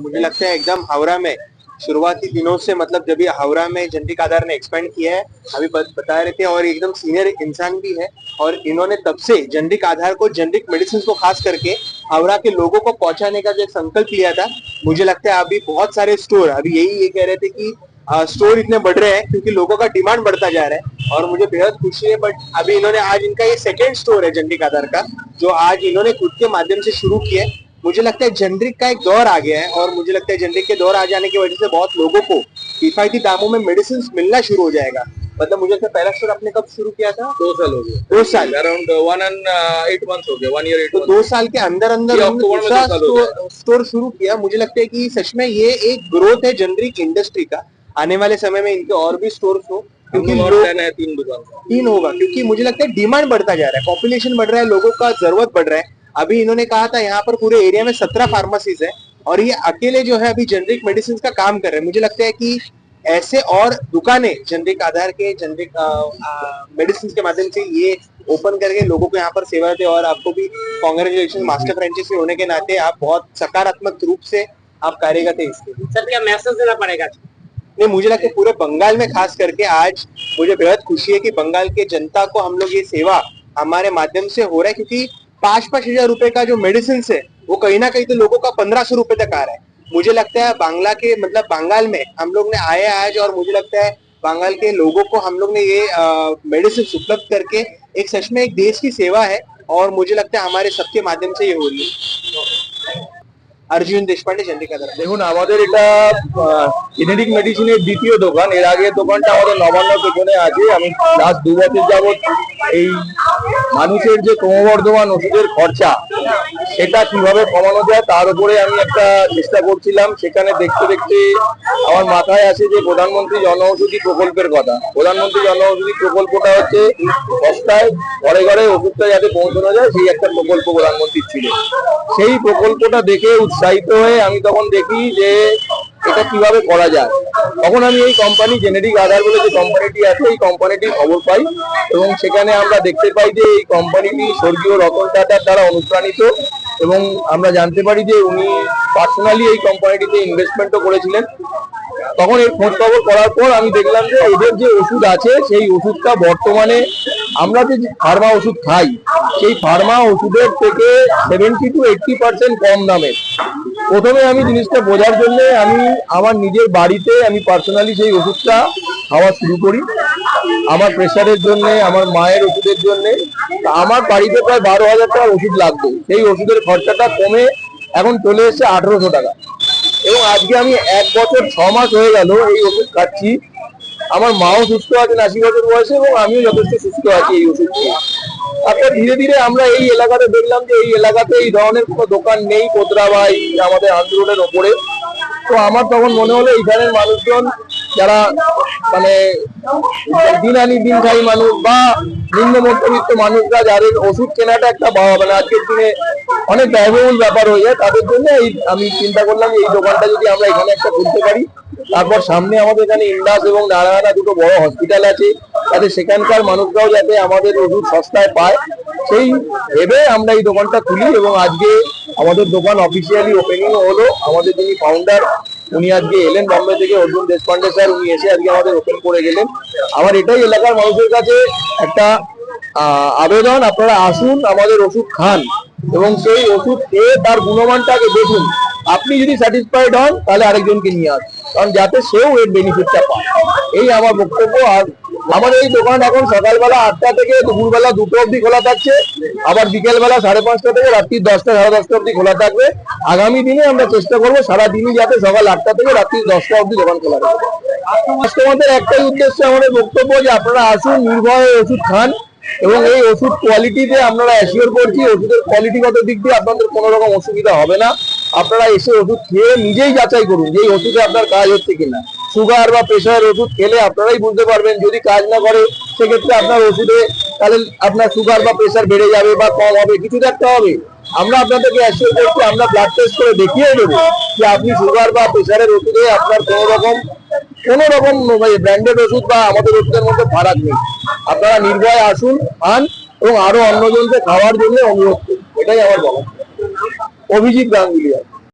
मुझे लगता है एकदम हावड़ा में शुरुआती दिनों से मतलब जब ये हावड़ा में जनरिक आधार ने एक्सपेंड किया है अभी बता रहे थे और एकदम सीनियर इंसान भी है और इन्होंने तब से जनरिक आधार को जनरिक मेडिसिन को खास करके हावड़ा के लोगों को पहुँचाने का जो संकल्प लिया था मुझे लगता है अभी बहुत सारे स्टोर अभी यही ये कह रहे थे कि आ, स्टोर इतने बढ़ रहे हैं क्योंकि लोगों का डिमांड बढ़ता जा रहा है और मुझे बेहद खुशी है बट अभी इन्होंने आज इनका ये सेकेंड स्टोर है जनरिक आधार का जो आज इन्होंने खुद के माध्यम से शुरू किया है। मुझे लगता है जेनरिक का एक दौर आ गया है और मुझे लगता है जेनरिक के दौर आ जाने की वजह से बहुत लोगों को किफायती दामों में मेडिसिन मिलना शुरू हो जाएगा। मतलब मुझे लगता है पहला स्टोर आपने कब शुरू किया था? दो साल हो गए। दो साल। Around one and eight months हो गए वन ईयर एट तो दो साल के अंदर अंदर स्टोर, शुरू किया। मुझे लगता है कि सच में ये एक ग्रोथ है जेनरिक इंडस्ट्री का। आने वाले समय में इनके और भी स्टोर हो क्योंकि है तीन दुकान। तीन होगा क्योंकि मुझे लगता है डिमांड बढ़ता जा रहा है। पॉपुलेशन बढ़ रहा है लोगों का ज़रूरत बढ़ रहा है। अभी इन्होंने कहा था यहाँ पर पूरे एरिया में सत्रह फार्मेसीज है और ये अकेले जो है अभी जनरिक मेडिसिन का काम कर रहे हैं। मुझे लगता है कि ऐसे और दुकानें जनरिक आधार के जनरिक मेडिसिन के माध्यम से ये ओपन करके लोगों को यहाँ पर सेवा देते और आपको भी कॉन्ग्रेचुलेशन मास्टर फ्रेंचाइजी होने के नाते आप बहुत सकारात्मक रूप से आप कार्यरत है इसके सर क्या मैसेज देना पड़ेगा? नहीं मुझे लगता है पूरे बंगाल में खास करके आज मुझे बेहद खुशी है कि बंगाल के जनता को हम लोग ये सेवा हमारे माध्यम से हो रहा है क्योंकि पांच पांच हजार रुपए का जो मेडिसिन है वो कहीं ना कहीं तो लोगों का पंद्रह सौ रुपए तक आ रहा है मुझे लगता है बांग्ला के मतलब बंगाल में हम लोग ने आए आज और मुझे लगता है बंगाल के लोगों को हम लोग ने ये मेडिसिन उपलब्ध करके एक सच में एक देश की सेवा है और मुझे लगता है हमारे सबके माध्यम से ये हो रही है अर्जुन देशपांडे चंडिका दर দেখুন আমাদের এটা জেনেরিক মেডিসিনের দ্বিতীয় দোকান এর আগে দোকানটা আমাদের নবান্ন পেছনে আছে আমি লাস্ট দু বছর যাবত এই মানুষের যে ক্রমবর্ধমান ওষুধের খরচা, সেটা কীভাবে কমানো যায় তার উপরে আমি একটা চেষ্টা করছিলাম। সেখানে দেখতে দেখতে আমার মাথায় আসে যে প্রধানমন্ত্রী জনঔষধি প্রকল্পের কথা। প্রধানমন্ত্রী জনঔষধি প্রকল্পটা হচ্ছে সস্তায় ঘরে ঘরে ওষুধটা যাতে পৌঁছানো যায়, সেই একটা প্রকল্প প্রধানমন্ত্রীর ছিল। সেই প্রকল্পটা দেখে উৎসাহিত হয়ে আমি তখন দেখি যে এটা কীভাবে করা যায়। তখন আমি এই কোম্পানি জেনেরিক আধার বলে যে কোম্পানিটি আছে, এই কোম্পানিটির খবর পাই। এবং সেখানে আমরা দেখতে পাই যে এই কোম্পানিটি স্বর্গীয় রতন টাটার দ্বারা অনুপ্রাণিত। এবং আমরা জানতে পারি যে উনি পার্সোনালি এই কোম্পানিটিতে ইনভেস্টমেন্টও করেছিলেন। তখন এই খোঁজ খবর করার পর আমি দেখলাম যে ওদের যে ওষুধ আছে, সেই ওষুধটা বর্তমানে আমরা যে ফার্মা ওষুধ খাই, সেই ফার্মা ওষুধের থেকে সেভেন্টি টু এইটটি পার্সেন্ট কম দামে প্রথমে আমি জিনিসটা বোঝার জন্য আমি আমার নিজের বাড়িতে আমি পার্সোনালি সেই ওষুধটা খাওয়া শুরু করি। আমার প্রেশারের জন্য, আমার মায়ের ওষুধের জন্য। আমার বাড়িতে প্রায় বারো হাজার টাকার ওষুধ লাগবে। সেই ওষুধের খরচাটা কমে এখন চলে এসেছে আঠেরোশো টাকা। এবং আজকে আমি এক বছর ছ মাস হয়ে গেল এই ওষুধ খাচ্ছি। আমার মাও সুস্থ আছেন আশি বছর বয়সে এবং আমিও যথেষ্ট সুস্থ আছি এই ওষুধ খেয়ে। তারপর ধীরে ধীরে আমরা এই এলাকাতে দেখলাম যে এই এলাকাতে এই ধরনের কোনো দোকান নেই কোতরা বা এই আমাদের আন্দোলনের ওপরে। তো আমার তখন মনে হলো এইখানের মানুষজন যারা মানে দিন আনি দিন খাই মানুষ বা নিম্ন মধ্যবিত্ত মানুষরা যাদের ওষুধ কেনাটা একটা মানে আজকের দিনে অনেক ব্যয়বহুল ব্যাপার হয়ে যায়, তাদের জন্য এই আমি চিন্তা করলাম এই দোকানটা যদি আমরা এখানে একটা খুলতে পারি। তারপর সামনে আমাদের এখানে ইন্দাস এবং নারায়ণা দুটো বড় হসপিটাল আছে। যাতে সেখানকার মানুষরাও যাতে আমাদের ওষুধ সস্তায় পায়, সেই ভেবে আমরা এই দোকানটা খুলি এবং আজকে আমাদের দোকান অফিসিয়ালি ওপেনিং হলো। আমাদের যিনি ফাউন্ডার উনি আজকে এলেন বম্বে থেকে, অর্জুন দেশপান্ডে স্যার, উনি এসে আজকে আমাদের ওপেন করে গেলেন। আমার এটাই এলাকার মানুষের কাছে একটা আবেদন, আপনারা আসুন, আমাদের ওষুধ খান এবং সেই ওষুধ খেয়ে তার গুণমানটাকে দেখুন। আপনি যদি স্যাটিসফাইড হন, তাহলে আরেকজনকে নিয়ে আসুন। কারণ যাতে সেও এর বেনিফিটটা পায়। এই আমার বক্তব্য, আর আমাদের এই দোকান এখন সকালবেলা আটটা থেকে দুপুরবেলা দুটো অবধি খোলা থাকছে। আবার বিকেলবেলা সাড়ে পাঁচটা থেকে রাত্রি দশটা, সাড়ে দশটা অবধি খোলা থাকবে। আগামী দিনে আমরা চেষ্টা করব সারা দিনই যাতে সকাল আটটা থেকে রাত্রি দশটা অবধি দোকান খোলা থাকে। কাস্টমারদের একটাই উদ্দেশ্য, আমাদের বক্তব্য যে আপনারা আসুন, নির্ভয়ে ওষুধ খান এবং এই ওষুধ কোয়ালিটিতে আপনারা অ্যাসিওর করছি, ওষুধের কোয়ালিটিগত দিক দিয়ে আপনাদের কোনো রকম অসুবিধা হবে না। আপনারা এসে ওষুধ খেয়ে নিজেই যাচাই করুন যে এই ওষুধে আপনার কাজ হচ্ছে কিনা। সুগার বা প্রেশারের ওষুধ খেলে আপনারাই বুঝতে পারবেন, যদি কাজ না করে, সেক্ষেত্রে আপনার ওষুধে তাহলে আপনার সুগার বা প্রেশার বেড়ে যাবে বা কম হবে, কিছু একটা হবে। আমরা আপনাদেরকে অ্যাসিওর করছি, আমরা ব্লাড টেস্ট করে দেখিয়ে দেবো যে আপনি সুগার বা প্রেশারের ওষুধে আপনার কোনো রকম কোনো রকম ব্র্যান্ডেড ওষুধ বা আমাদের ওষুধের মধ্যে ফারাক নেই। আপনারা নির্ভয়ে আসুন আন এবং আরও অন্যজনকে খাওয়ার জন্য অনুরোধ করুন এটাই আমার বলা অভিজিৎ গাঙ্গুলি